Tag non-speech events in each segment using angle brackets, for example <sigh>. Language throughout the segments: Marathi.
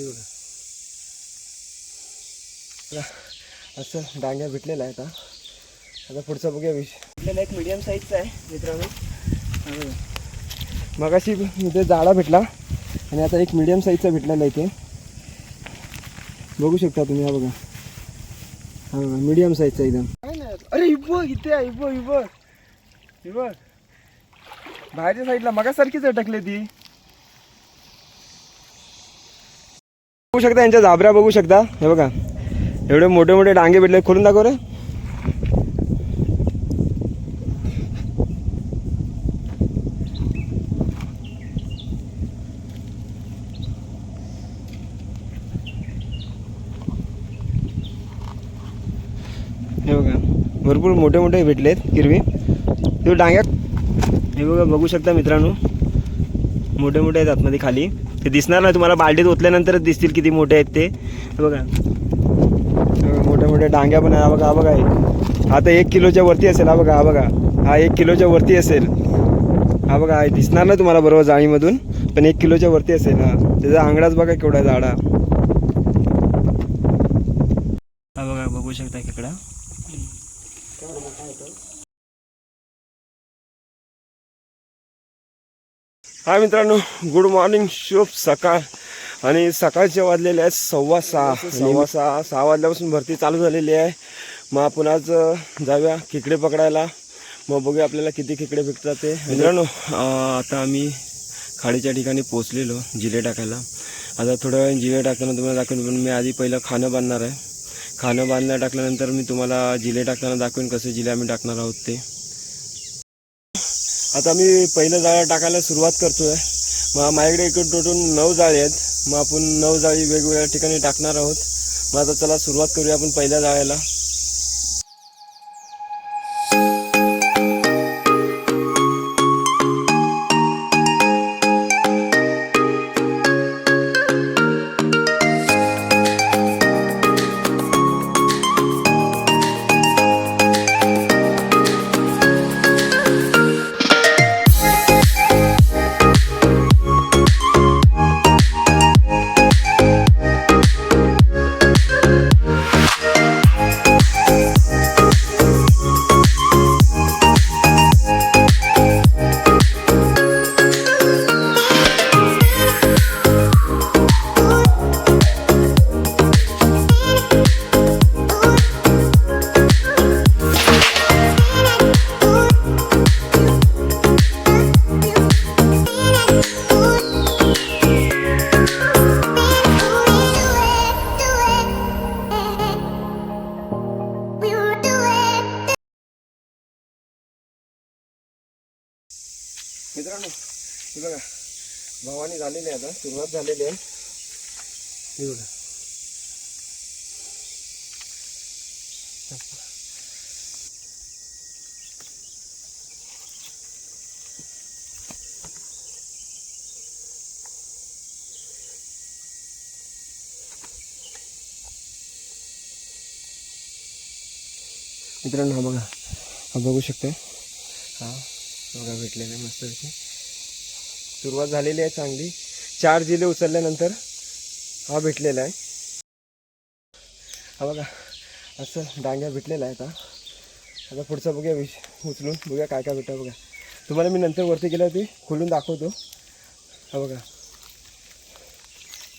हे बघा असं डांग्या भेटलेला आहे आता आता पुढचा बघूया विष भेटलेला एक मीडियम साईजचा आहे मित्रांनो. मग अशी मगाशी इथे जाडा भेटला आणि आता एक मीडियम साईजचा भेटलेला इथे. बघू शकता तुम्ही हा बघा. हा बघा मिडियम साईजचा एकदम. अरे बघ इथे आहे इब्ब इब्ब बाहेरच्या साईडला मगासारखीच अटकले ती. बघू शकता यांच्या जाबऱ्या बघू शकता. हे बघा. एवढे मोठे मोठे डांगे भेटले. खोलून दाखव रे. हे बघा. भरपूर मोठे मोठे भेटलेत किरवी तो डांग्या. हे बघा बघू शकता मित्रांनो. मोठे मोठे आहेत आतमध्ये खाली. ते दिसणार नाही तुम्हाला बाल्टीत ओतल्यानंतरच दिसतील किती मोठे आहेत ते. बघा. मोठ्या मोठ्या डांग्या पण आहे बघा हा बघा हे. हा तर एक किलोच्या वरती असेल. हा बघा हा बघा. हा एक किलोच्या वरती असेल. हा बघा दिसणार नाही तुम्हाला बरोबर जाळीमधून पण एक किलोच्या वरती असेल. हा. त्याचा आंगडाच बघा केवढा झाडा हा बघा बघू शकता खेकडा हा मित्रांनो गुड मॉर्निंग शुभ सकाळ. आणि सकाळचे वाजलेले आहेत सव्वा सहा. सव्वा सहा. सहा वाजल्यापासून भरती चालू झालेली आहे. मग आपण आज जाऊया खेकडे पकडायला. मग बघूया आपल्याला किती खेकडे भेटतात ते. मित्रांनो आता आम्ही खाडीच्या ठिकाणी पोचलेलो जिले टाकायला. आता थोड्या वेळ जिले टाकताना तुम्हाला दाखवेन पण मी आधी पहिलं खाणं बांधणार आहे. खाणं बांधल्या टाकल्यानंतर मी तुम्हाला जिले टाकताना दाखवेन कसे जिले आम्ही टाकणार आहोत ते. आता मी पहिलं जाळं टाकायला सुरुवात करतोय. मग माझ्याकडे इकडे टोटून नऊ जाळी आहेत. मग आपण नऊ जाळी वेगवेगळ्या ठिकाणी टाकणार आहोत. मग आता चला सुरुवात करूया आपण पहिल्या जाळ्याला. मित्रांनो हे बघा भवानी झालेली आहे आता सुरुवात झालेली आहे. हे बघा. मित्रांनो हा बघा हा बघू शकता हा बघा भेटलेला मस्त विषय सुरुवात झालेली आहे चांगली. चार जिले उचलल्यानंतर हा भेटलेला आहे. हा बघा असं डांग्या भेटलेला आहे आता आता पुढचा बघूया विष उचलून बघूया काय काय भेटतं बघा. तुम्हाला मी नंतर वरती गेल्यावरती खोलून दाखवतो. हा बघा.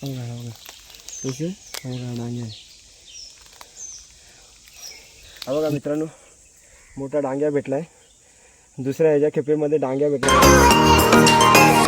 हा बघा तसे हा बघा. डांगे आहे. हा बघा मित्रांनो मोठा डांग्या भेटला आहे दुसऱ्या ह्याच्या खेपेमध्ये डांग्या भेटल्या.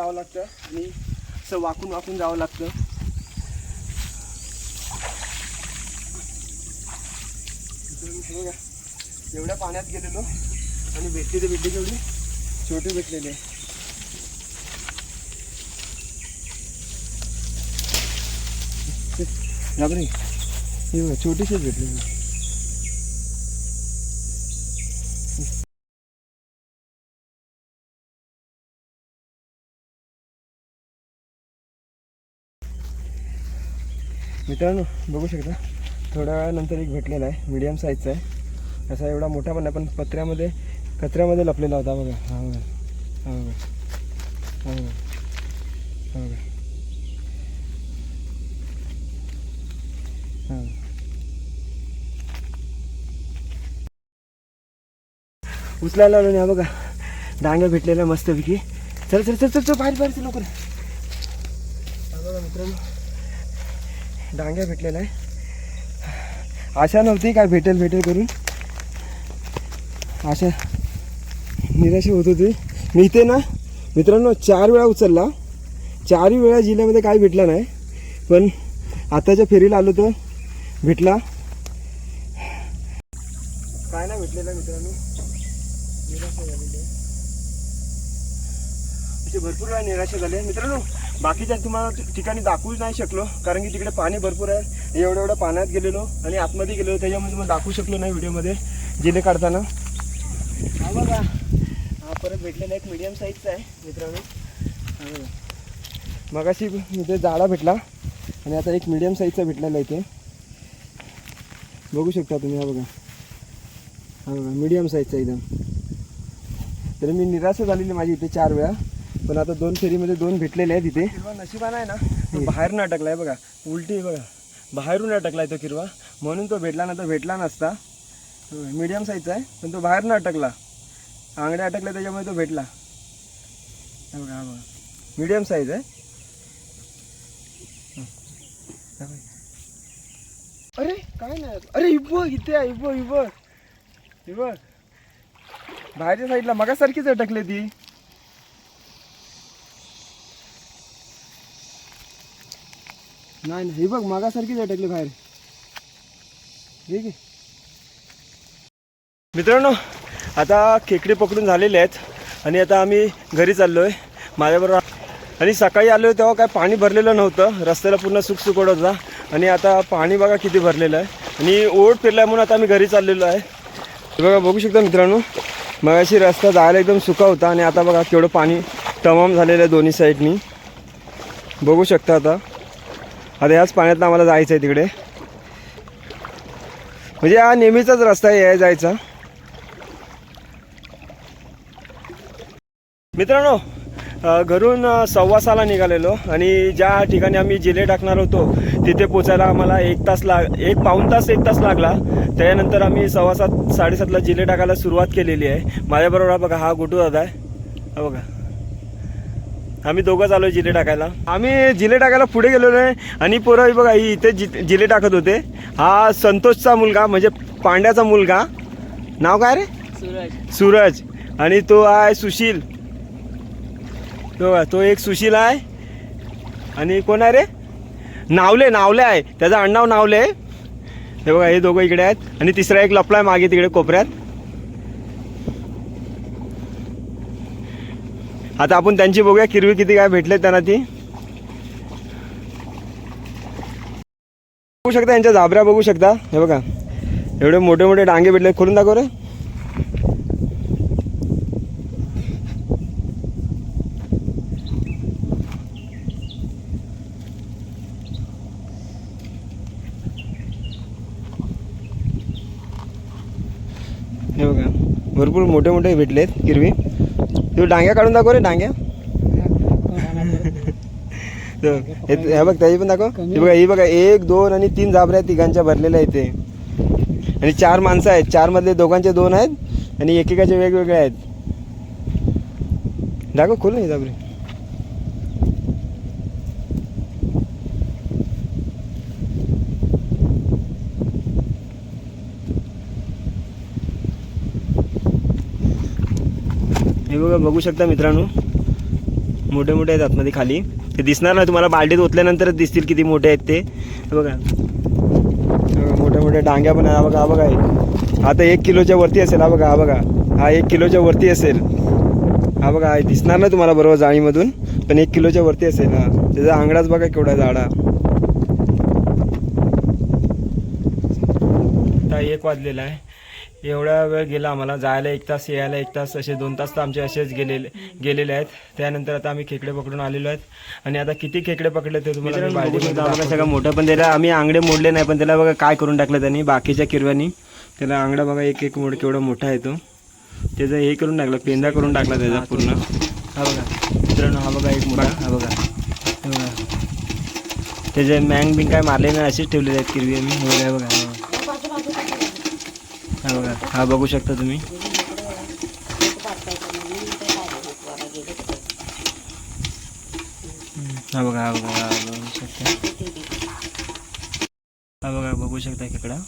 जावं लागतं आणि असं वाकून वाकून जावं लागतं. बघा एवढ्या पाण्यात गेलेलो आणि भेटली तर भेटली तेवढी छोटी भेटलेली आहे. हे छोटीशीच भेटली. मित्रांनो बघू शकता थोड्या वेळानंतर एक भेटलेला आहे मीडियम साईजचा आहे. असा एवढा मोठा पण नाही पण पत्र्यामध्ये कचऱ्यामध्ये लपलेला होता बघा. हा बघा. हा बघा. हा बघा. हा बघा. उचलायला लावलं नाही बघा. डांग्या भेटलेल्या मस्तपैकी. चल चल चल चल चल बाहेर बाहेर चल लवकर. बघा मित्रांनो. डांग्या भेटलेला आहे. आशा नव्हती काय भेटेल भेटेल करून. आशा निराशी होत होती. मी इथे ना मित्रांनो चार वेळा उचलला. चारही वेळा जिल्ह्यामध्ये काय भेटला नाही. पण आताच्या फेरीला आलो तर भेटला. काय नाही भेटलेला मित्रांनो. निराशा झालेली आहे. तिथे भरपूर वेळा निराशा झाले मित्रांनो बाकीच्या तुम्हाला ठिकाणी दाखवूच नाही शकलो कारण की तिकडे पाणी भरपूर आहे. एवढं एवढं पाण्यात गेलेलो आणि आतमध्ये गेलेलो त्याच्यामुळे तुम्हाला दाखवू शकलो नाही व्हिडिओमध्ये. जिले काढताना. हा बघा हा परत भेटलेला एक मिडियम साईजचा आहे मित्रांनो. हा बघा. मगाशी इथे जाडा भेटला आणि आता एक मीडियम साईजचा भेटलेला आहे इथे. बघू शकता तुम्ही हा बघा. हा बघा मीडियम साईजचा एकदम. तर मी निराशा झालेली माझी इथे चार वेळा. पण आता दोन फेरीमध्ये दोन भेटलेले आहेत इथे. किरवा नशिबान आहे ना तो बाहेर न अटकलाय बघा. उलटी आहे बघा. बाहेरून अटकलाय तो किरवा म्हणून तो भेटला ना तर भेटला नसता. मीडियम साईजचा आहे पण तो बाहेर न अटकला. आंगड्या अटकल्या त्याच्यामुळे तो भेटला. बघा हा बघा. मीडियम साईज आहे. अरे काय नाही. अरे इब इथे आहे इब इब इब बाहेरच्या साईडला मगासारखीच अटकले ती. नाही नाही. हे बघ मागासारखीच अटकली बाहेर. ठीक आहे मित्रांनो आता खेकडे पकडून झालेले आहेत आणि आता आम्ही घरी चाललो आहे माझ्याबरोबर. आणि सकाळी आलो तेव्हा काय पाणी भरलेलं नव्हतं. रस्त्याला पूर्ण सुखसुखोड होता. आणि आता पाणी बघा किती भरलेलं आहे. आणि ओढ फिरला म्हणून आता आम्ही घरी चाललेलो आहे. हे बघा बघू शकता मित्रांनो मगाशी रस्ता जायला एकदम सुका होता आणि आता बघा केवढं पाणी तमाम झालेलं आहे दोन्ही साईडनी बघू शकता आता. आता याच पाण्यातनं आम्हाला जायचं आहे तिकडे. म्हणजे हा नेहमीचाच रस्ता आहे जायचा. मित्रांनो घरून सव्वा सहाला निघालेलो आणि ज्या ठिकाणी आम्ही जिले टाकणार होतो तिथे पोचायला आम्हाला एक तास लाग एक पाऊण तास एक तास लागला. त्याच्यानंतर आम्ही सव्वा सात साडेसातला जिले टाकायला सुरुवात केलेली आहे. माझ्याबरोबर बघा हा गुटू दादा आहे बघा. आम्ही दोघंच आलो जिले टाकायला. आम्ही जिले टाकायला पुढे गेलेलो आहे. आणि पोरं बघा ही इथे जि जिले टाकत होते. हा संतोषचा मुलगा म्हणजे पांड्याचा मुलगा. नाव काय रे? सूरज. सूरज. आणि तो आहे सुशील. तो बघा, तो एक सुशील आहे. आणि कोण आहे रे? नावले नावले आहे. त्याचं आडनाव नावले. आहे. हे बघा हे दोघं इकडे आहेत. आणि तिसरा एक लपला आहे मागे तिकडे कोपऱ्यात. आता आपण त्यांची बघूया किरवी किती काय भेटले त्यांना ती. बघू शकता यांच्या जाबऱ्या बघू शकता. हे बघा एवढे मोठे मोठे डांगे भेटले खोलून दाखव रे. हे बघा भरपूर मोठे मोठे भेटलेत किरवी. तू डांग्या काढून दाखव रे डांग्या. <laughs> तो, हे हे बघ त्याची पण दाखव. हे बघा ही बघा एक दोन आणि तीन जाबऱ्या तिघांच्या भरलेल्या आहेत ते. आणि चार माणसं आहेत. चार मधले दोघांचे दोन आहेत आणि एकेकाचे वेगवेगळे आहेत. दाखव खोल नाही जाबरे हे बघा बघू शकता मित्रांनो. मोठे मोठे आहेत आतमध्ये खाली. ते दिसणार नाही तुम्हाला बाल्टीत ओतल्यानंतरच दिसतील किती मोठे आहेत ते. बघा. मोठ्या मोठ्या डांग्या पण आहे हा बघा हा बघा एक. आता एक किलोच्या वरती असेल. हा बघा हा बघा. हा एक किलोच्या वरती असेल. हा बघा दिसणार नाही तुम्हाला बरोबर जाळीमधून पण एक किलोच्या वरती असेल. हा. त्याचा आंगडाच बघा केवढा झाडा आता एक वाजलेला आहे. एवढा वेळ गेला आम्हाला जायला एक तास यायला एक तास असे दोन तास तर आमचे असेच गेलेले गेलेले आहेत. त्यानंतर आता आम्ही खेकडे पकडून आलेलो आहेत. आणि आता किती खेकडे पकडले ते तुम्हाला सगळं मोठं पण त्याला आम्ही आंगडे मोडले नाही पण त्याला बघा काय करून टाकलं त्यांनी बाकीच्या किरव्यांनी. त्याला आंगडा बघा एक एक मोड केवढा मोठा आहे तो. त्याचं हे करून टाकलं पेंदा करून टाकला त्याचा पूर्ण. हा बघा. मित्रांनो हा बघा एक मोठा हा बघा. त्याचे मँग बिंग काय मारले नाही असेच ठेवलेले आहेत किरवी आम्ही. बघा हे बघा. हा बघा हा बघू शकता तुम्ही. हा बघा हा बघा हा बघू शकता. हा बघा बघू शकता खेकडा.